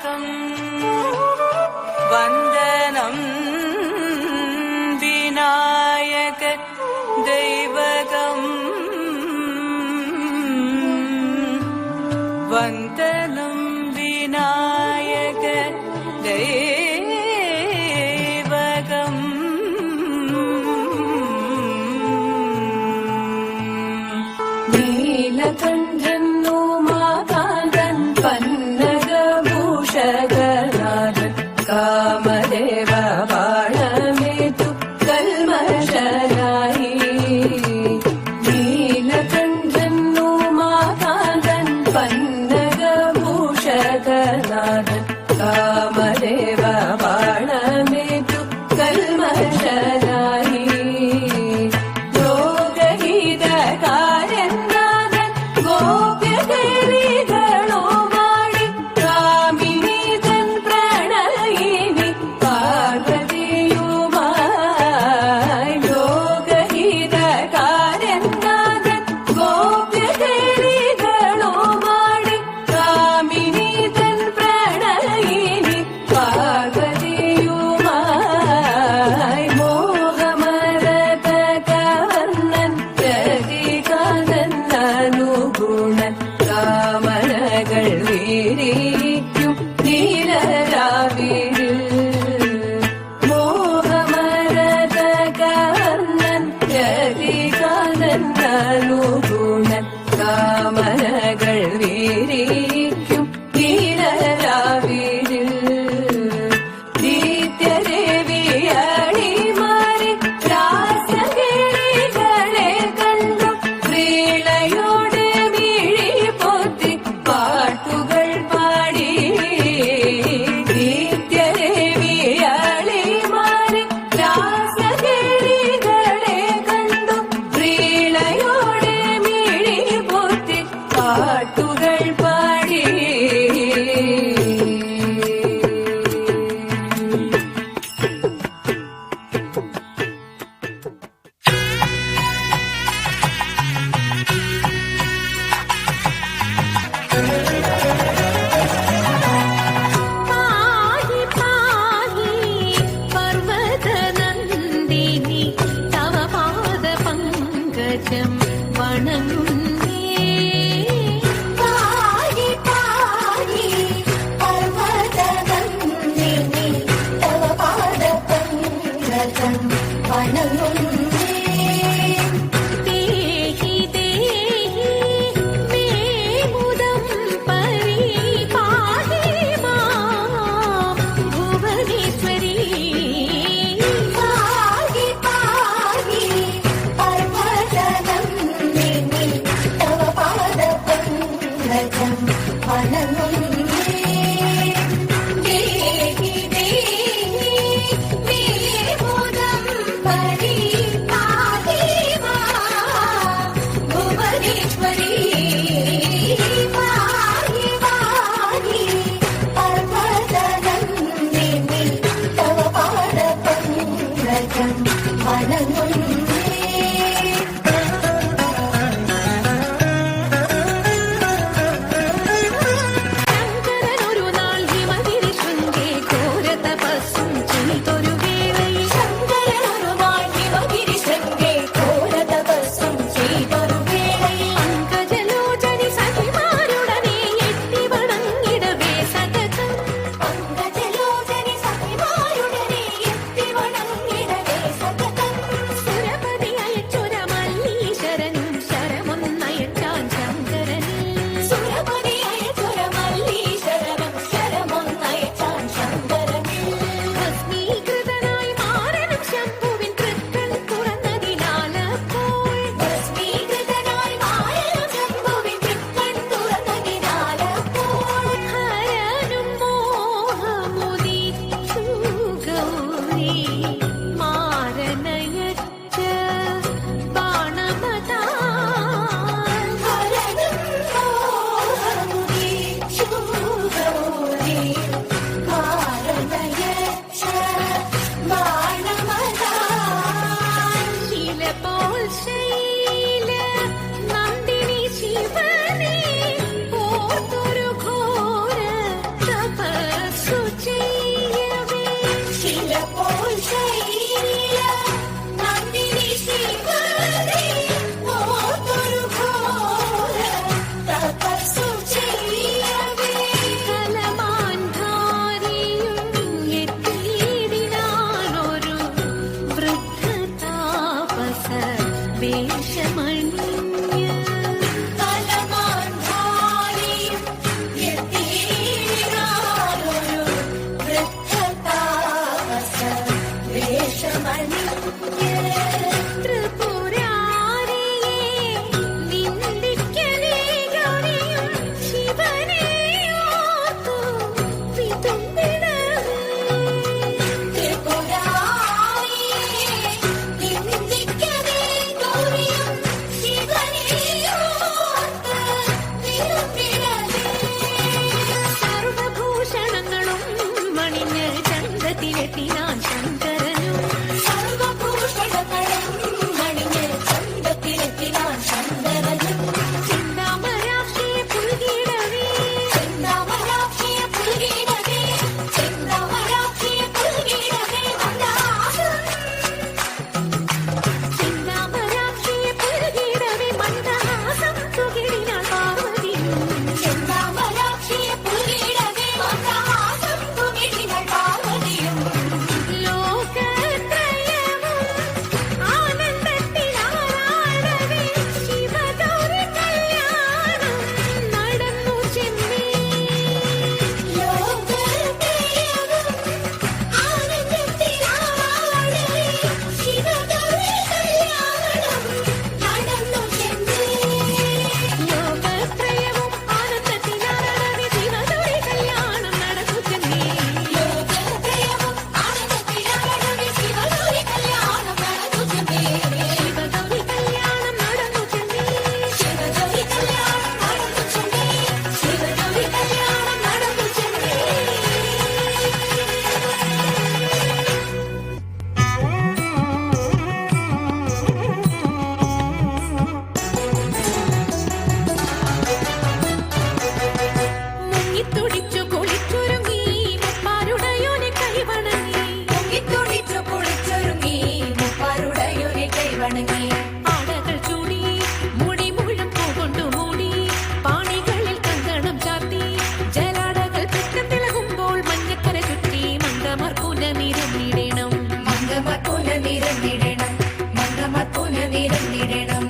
ആതങ്കനാശകം വന്ദനം വിനായക ദൈവകം. വന്ദനം Vinayaka ദൈവകം. Neelakantan Thank you. പിറന്നിടണം Pankajakshi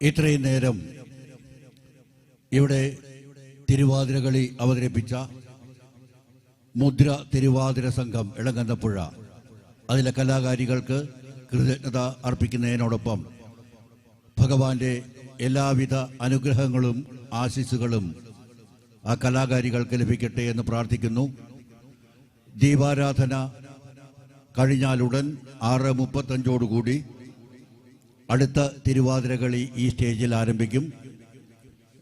ഇത്രയും നേരം ഇവിടെ തിരുവാതിരകളി അവതരിപ്പിച്ച മുദ്ര തിരുവാതിര സംഘം ഇളങ്കന്നപ്പുഴ അതിലെ കലാകാരികൾക്ക് കൃതജ്ഞത അർപ്പിക്കുന്നതിനോടൊപ്പം ഭഗവാന്റെ എല്ലാവിധ അനുഗ്രഹങ്ങളും ആശിസുകളും ആ കലാകാരികൾക്ക് ലഭിക്കട്ടെ എന്ന് പ്രാർത്ഥിക്കുന്നു. ദീപാരാധന കഴിഞ്ഞാലുടൻ ആറ് മുപ്പത്തഞ്ചോടുകൂടി അടുത്ത തിരുവാതിരകളി ഈ സ്റ്റേജിൽ ആരംഭിക്കും.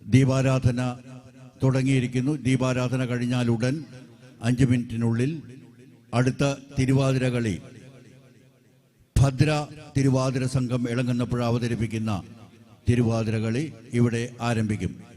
ദീപാരാധന തുടങ്ങിയിരിക്കുന്നു. ദീപാരാധന കഴിഞ്ഞാലുടൻ അഞ്ച് മിനിറ്റിനുള്ളിൽ അടുത്ത തിരുവാതിരകളി ഭദ്ര തിരുവാതിര സംഘം ഇളങ്ങുന്നപ്പോൾ അവതരിപ്പിക്കുന്ന തിരുവാതിരകളി ഇവിടെ ആരംഭിക്കും.